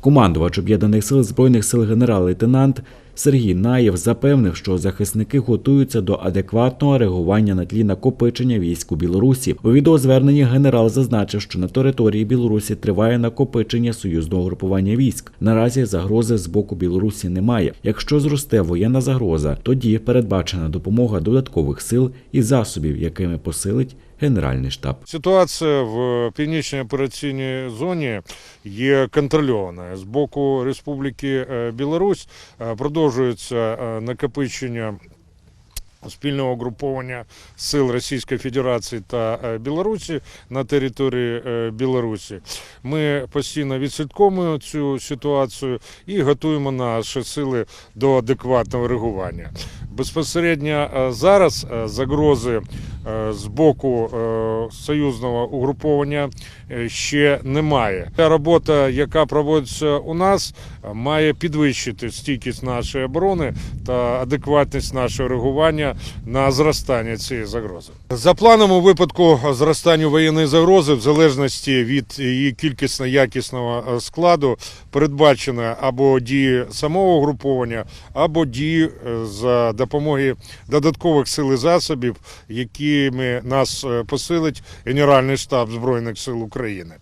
Командувач об'єднаних сил збройних сил генерал-лейтенант Сергій Наєв запевнив, що захисники готуються до адекватного реагування на тлі накопичення військ у Білорусі. У відеозверненні генерал зазначив, що на території Білорусі триває накопичення союзного групування військ. Наразі загрози з боку Білорусі немає. Якщо зросте воєнна загроза, тоді передбачена допомога додаткових сил і засобів, якими посилить Генеральний штаб. Ситуація в північній операційній зоні є контрольованою. З боку Республіки е, Білорусь е, продовжується е, накопичення спільного угруповання сил Російської Федерації та е, Білорусі на території е, Білорусі. Ми постійно відслідковуємо цю ситуацію і готуємо наші сили до адекватного реагування. Безпосередньо зараз загрози з боку е, союзного угруповання е, ще немає. Та робота, яка проводиться у нас, е, має підвищити стійкість нашої оборони та адекватність нашого реагування на зростання цієї загрози. За планом у випадку зростання воєнної загрози, в залежності від її кількісно-якісного е, складу, передбачено або дії самого угруповання, або дії е, за допомогою додаткових сил і засобів, якими нас е, посилить Генеральний штаб Збройних сил України.